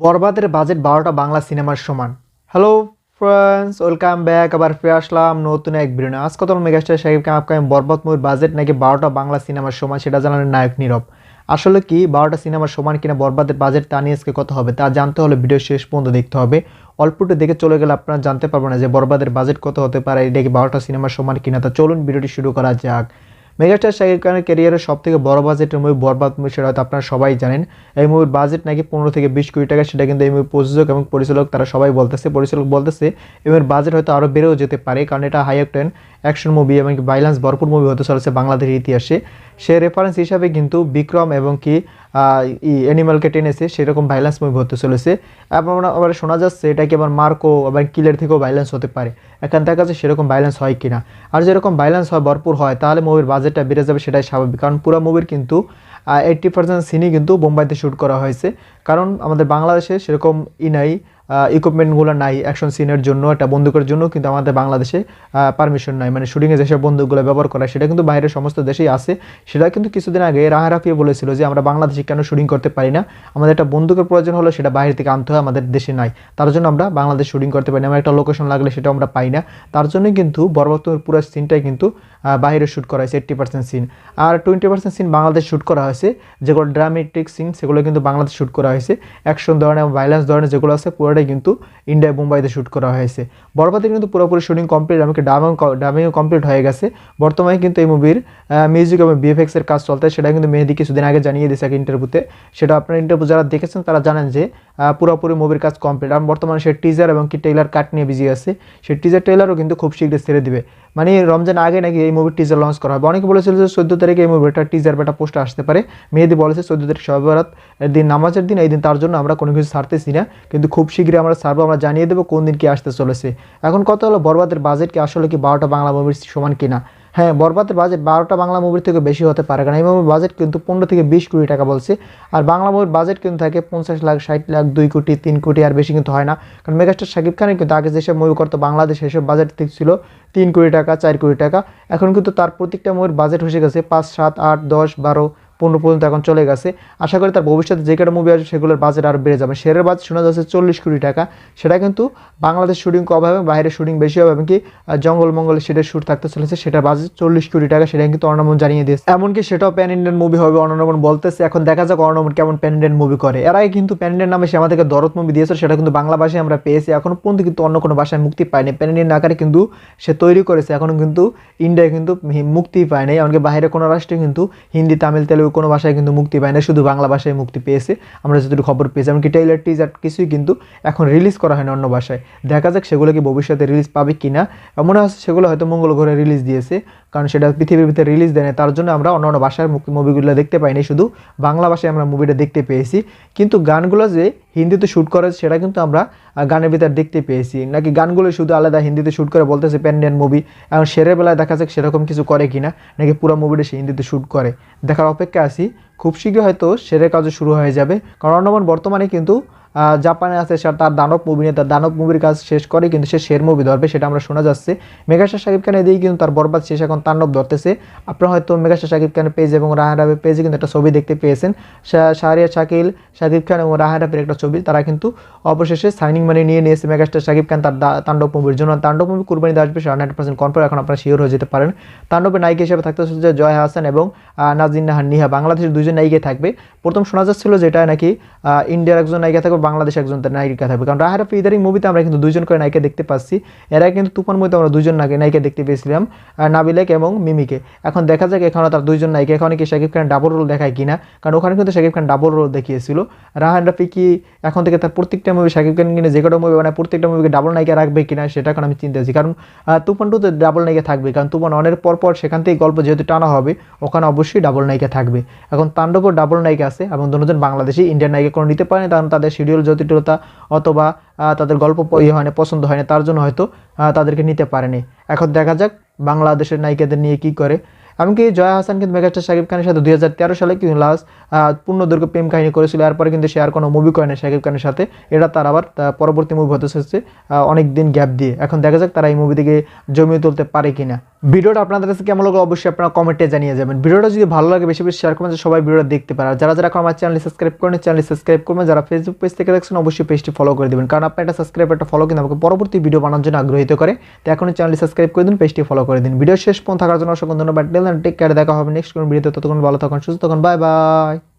বরবাদের বাজেট বারোটা বাংলা সিনেমার সমান। Hello friends, welcome back. আবার ফিরে আসলাম নতুন এক ভিডিও নিয়ে। আজকে তোমার মেগাস্টার সাহেব খান, আপকামিং বরবাদ মুভির বাজেট নাকি বারোটা বাংলা সিনেমার সমান সেটা জানালেন নায়ক নীরব। আসলে কি, বারোটা সিনেমার সমান কিনা বরবাদের বাজেট তা নিয়ে আজকে কত হবে, তা জানতে হলে ভিডিও শেষ পর্যন্ত দেখতে হবে। অল্পটু দেখে চলে গেলে আপনারা জানতে পারবেন না যে বরবাদের বাজেট কত হতে পারে, এটা কি বারোটা সিনেমার সমান কিনা। তা চলুন ভিডিওটি শুরু করা যাক। মেগাস্টার শাকিব খানের ক্যারিয়ারের সব থেকে বড় বাজেটের মুভি বরবাদ মুভি সেটা হয়তো আপনারা সবাই জানেন। এই মুভির বাজেট নাকি পনেরো থেকে বিশ কোটি টাকা, সেটা কিন্তু এই মুভির প্রযোজক এবং পরিচালক তারা সবাই বলতেছে। পরিচালক বলতেছে মুভির বাজেট হয়তো আরও বেড়েও যেতে পারে, কারণ এটা হাই অ্যাক্টেন অ্যাকশন মুভি এবং ভাইলেন্স ভরপুর মুভি হতে চলেছে বাংলাদেশের ইতিহাসে। সে রেফারেন্স হিসাবে কিন্তু বিক্রম এবং কি অ্যানিমালকে টেনেছে সেরকম ভাইলেন্স মুভি হতে চলেছে। এবং আবার শোনা যাচ্ছে এটা কি আবার মার্কো আবার কিলের থেকেও ভাইলেন্স হতে পারে। এখন দেখা যাচ্ছে সেরকম ভাইলেন্স হয় কি না আর যেরকম ভাইলেন্স হয়, ভরপুর হয়, তাহলে মুভির বাজেটটা বেড়ে যাবে সেটাই স্বাভাবিক। কারণ পুরো মুভির কিন্তু এইট্টি পার্সেন্ট সিনই কিন্তু বোম্বাইতে শ্যুট করা হয়েছে। কারণ আমাদের বাংলাদেশে সেরকম ই নাই। ইকুইপমেন্টগুলো নাই অ্যাকশন সিনের জন্য, একটা বন্দুকের জন্য, কিন্তু আমাদের বাংলাদেশে পারমিশন নাই। মানে শুটিংয়ে যেসব বন্দুকগুলো ব্যবহার করা সেটা কিন্তু বাইরের সমস্ত দেশেই আছে। সেটা কিন্তু কিছুদিন আগে রাহা রাফিয়ে বলেছিল যে, আমরা বাংলাদেশে কেন শুটিং করতে পারি না? আমাদের একটা বন্দুকের প্রয়োজন হলে, সেটা বাইরে থেকে আনতে হয়, আমাদের দেশে নাই। তার জন্য আমরা বাংলাদেশ শুটিং করতে পারি না। আমার একটা লোকেশন লাগলে সেটা আমরা পাই না। তার জন্যই কিন্তু বরবর্তমের পুরো সিনটাই কিন্তু বাইরে শ্যুট করা হয়েছে এইট্টি পার্সেন্ট সিন আর twenty percent scene Bangladesh shoot করা হয়েছে, যেগুলো ড্রামেটিক সিন সেগুলো কিন্তু বাংলাদেশ শ্যুট করা হয়েছে। অ্যাকশন ধরনের ভাইলেন্স ধরনের যেগুলো আছে পুরোটাই কিন্তু ইন্ডিয়ায় মুম্বাইতে শ্যুট করা হয়েছে। বরপাতে কিন্তু পুরোপুরি শুটিং কমপ্লিট আমাকে ডাবিং ডাবিংও কমপ্লিট হয়ে গেছে। বর্তমানে কিন্তু এই মুভির মিউজিক এবং বিএফএক্সের কাজ চলতে সেটা কিন্তু মেহেদি কিছুদিন আগে জানিয়ে দিয়েছে এক ইন্টারভিউতে সেটা আপনার ইন্টারভিউ যারা দেখেছেন, তারা জানেন যে পুরোপুরি মুভির কাজ কমপ্লিট আর বর্তমানে সে টিজার এবং কি টেইলার কাট নিয়ে বিজি আছে সেই টিজার টেইলারও কিন্তু খুব শীঘ্রই ছেড়ে দিবে। মানে রমজান আগে নাকি এই মুভির টিজার লঞ্চ করা হবে? অনেকে বলেছিল যে চোদ্দ তারিখে এই মুভিটা টিজার বা পোস্টার আসতে পারে। মেহেদি বলেছে চোদ্দ তারিখ সবারাত দিন, নামাজের দিন, এই দিন তার জন্য আমরা কোনো কিছু ছাড়তেছি না। কিন্তু খুব শীঘ্রই আমরা ছাড়বো, আমরা জানিয়ে দেবো কোন দিন কি আসতে চলেছে। এখন কত হলো বরবাদের বাজেট কি আসলে কি বারোটা বাংলা মুভির সমান কিনা? হ্যাঁ বরবাদের বাজেট বারোটা বাংলা মুভির থেকে বেশি হতে পারে। কারণ এই মুভির বাজেট কিন্তু পনেরো থেকে বিশ কোটি টাকা বলছে। আর বাংলা মুভির বাজেট কিন্তু থাকে পঞ্চাশ লাখ, ষাট লাখ, দুই কোটি, তিন কোটি, আর বেশি কিন্তু হয় না। কারণ মেগাস্টার শাকিব খানের কিন্তু আগে যেসব মুভি করতো, বাংলাদেশ এসব বাজেট ছিল তিন কোটি টাকা, চার কোটি টাকা। এখন কিন্তু তার প্রত্যেকটা মুভির বাজেট হয়ে গেছে পাঁচ, সাত, আট, দশ, বারো পনেরো পর্যন্ত এখন চলে গেছে। আশা করি তার ভবিষ্যতে যে কটা মুভি আসবে সেগুলোর বাজেট আরও বেড়ে যাবে। শেয়ারের বাজেট শোনা যাচ্ছে চল্লিশ কোটি টাকা। সেটা কিন্তু বাংলাদেশ শুটিং কম হবে, বাইরে শুটিং বেশি হবে, এমনকি জঙ্গল মঙ্গলে সেটা শ্যুট থাকতে চলেছে, সেটা বাজেট চল্লিশ কোটি টাকা সেটা কিন্তু অর্ণমন জানিয়ে দিয়েছে। এমনকি সেটাও প্যান ইন্ডিয়ান মুভি হবে অর্ণমন বলতেছে, এখন দেখা যাক অর্ণমন কেমন প্যান ইন্ডিয়ান মুভি করে। এর আগে কিন্তু প্যান ইন্ডিয়ান নামে সে আমাদেরকে দরদ মুভি দিয়েছে সেটা কিন্তু বাংলা ভাষায় আমরা পেয়েছি, এখনও পর্যন্ত কিন্তু অন্য কোনো ভাষায় মুক্তি পায়নি। প্যান ইন্ডিয়ান আকারে কিন্তু সে তৈরি করেছে, এখনও কিন্তু ইন্ডিয়ায় কিন্তু মুক্তি পায়নি এমনকি বাইরে কোনো রাষ্ট্রে কিন্তু হিন্দি, তামিল, তেলুগু কোনো ভাষায় কিন্তু মুক্তি পায় না শুধু বাংলা ভাষায় মুক্তি পেয়েছে। আমরা যতটুকু খবর পেয়েছি, এমনকি টেইলার টিজার কিছুই কিন্তু এখন রিলিজ করা হয় না অন্য ভাষায়। দেখা যাক সেগুলো কি ভবিষ্যতে রিলিজ পাবে কি না মনে হচ্ছে সেগুলো হয়তো মঙ্গল ঘরে রিলিজ দিয়েছে, কারণ সেটা পৃথিবীর ভিতরে রিলিজ দেয় না তার জন্য আমরা অন্য অন্য ভাষার মুভিগুলো দেখতে পাইনি শুধু বাংলা ভাষায় আমরা মুভিটা দেখতে পেয়েছি। কিন্তু গানগুলো যে হিন্দিতে শ্যুট করে, সেটা কিন্তু আমরা গানের ভিতর দেখতে পেয়েছি। নাকি গানগুলো শুধু আলাদা হিন্দিতে শ্যুট করে বলতেছে প্যান্ডেন মুভি এখন সেরের বেলায় দেখা যাক সেরকম কিছু করে কি না নাকি পুরো মুভিটা সে হিন্দিতে শ্যুট করে। দেখার অপেক্ষা আছি। খুব শীঘ্রই হয়তো সেরে কাজও শুরু হয়ে যাবে। কারণ বর্তমানে কিন্তু জাপানে আছে সে তার দানব মুভি নিয়ে, তার দানব মুভির কাজ শেষ করে, কিন্তু সে শের মুভি ধরবে, সেটা আমরা শোনা যাচ্ছে। মেগাস্টার শাকিব খান এদিকে কিন্তু তার বরবাদ শেষ, এখন তাণ্ডব ধরতেছে। আপনারা হয়তো মেগাস্টার শাকিব খানের পেজ এবং রাহান রাবের পেজে কিন্তু একটা ছবি দেখতে পেয়েছেন। শাহরিয়া শাকিল, শাকিব খান এবং রাহান রাবের একটা ছবি, তারা কিন্তু অবশেষে সাইনিং মানি নিয়ে নিয়েছে মেগাস্টার শাকিব খান তার তাণ্ডব মুভির জন্য। তাণ্ডব মুভি কুরবানিতে আসবে সে হান্ড্রেড পার্সেন্ট কনফার্ম এখন আপনারা শিওর হয়ে যেতে পারেন। তাণ্ডবের নায়িকা হিসেবে থাকতে চলেছে জয় হাসান এবং নাজিন নাহান নিহা। বাংলাদেশের দুজন নায়িকা থাকবে। প্রথম শোনা যাচ্ছিল যেটা নাকি ইন্ডিয়ার একজন নায়িকা থাকবে বাংলাদেশ একজন নায়িকা থাকবে। কারণ রাহার ইদারিং মুভিতে আমরা কিন্তু দুজন করে নায়িকা দেখতে পাচ্ছি। এর কিন্তু তুফান মুভিতে আমরা দুজন নায়িকা নায়িকা দেখতে পেয়েছিলাম নাবিলেক এবং মিমিকে। এখন দেখা যাক এখানে তার দুইজন নায়িকা এখানে কি শাকিব খান ডাবল রোল দেখায় কিনা। কারণ ওখানে কিন্তু শাকিব খান ডাবল রোল দেখিয়েছিল। রাহান রাফি কি এখন থেকে তার প্রত্যেকটা মুভি শাকিব খান কিনে যে কটা মুভি মানে প্রত্যেকটা মুভিকে ডাবল নায়িকা রাখবে কিনা, সেটা এখন আমি চিন্তা আছি। কারণ তুফান টুতে ডাবল নায়িকা থাকবে। কারণ তুফান অনের পর পর সেখান থেকে গল্প যেহেতু টানা হবে, ওখানে অবশ্যই ডাবল নায়িকা থাকবে। এখন তাণ্ডবও ডাবল নায়িকা আছে এবং দুজন বাংলাদেশি ইন্ডিয়ান নায়িকা কোনো নিতে পারেনি, কারণ তাদের শিডিউল জটিলতা অথবা তাদের গল্প ইয়ে হয় না, পছন্দ হয় না, তার জন্য হয়তো তাদেরকে নিতে পারেনি। এখন দেখা যাক বাংলাদেশের নায়িকাদের নিয়ে কি করে। এমনকি জয়া হাসান কিন্তু মেগাস্টার শাকিব খানের সাথে দুই হাজার তেরো সালে কিন্তু লাস্ট পূর্ণদৈর্ঘ্য প্রেম কাহিনী করেছিল। এরপরে কিন্তু সে আর কোনো মুভি করে না শাকিব খানের সাথে। এটা তার আবার পরবর্তী মুভি হতে অনেক দিন গ্যাপ দিয়ে। এখন দেখা যাক তারা এই মুভি থেকে জমিয়ে তুলতে পারে কিনা। ভিডিওটা আপনাদের কাছে কেমন লাগল অবশ্যই আপনারা কমেন্টে জানিয়ে যাবেন। ভিডিওটা যদি ভালো লাগে, বেশি বেশি শেয়ার করবেন সবাই ভিডিওটা দেখতে পারে। যারা যারা আমার চ্যানেল সাবস্ক্রাইব করেন চ্যানেল সাবস্ক্রাইব করবেন। যারা ফেসবুক পেজ থেকে দেখছেন, অবশ্যই পেজটি ফলো করে দেবেন। কারণ আপনার একটা সাবস্ক্রাইব একটা ফলো কিন্তু আমাকে পরবর্তী ভিডিও বানানোর জন্য আগ্রহিত করে। তো এখনই চ্যানেলটি সাবস্ক্রাইব করে দিন পেজটি ফলো করে দিন। ভিডিও শেষ পর্যন্ত থাকার জন্য অসংখ্য ধন্যবাদ। টেক কেয়ার দেখা হবে নেক্সট কোনো ভিডিওতে ততক্ষণ ভালো থাকুন, সুস্থ থাকুন। Bye bye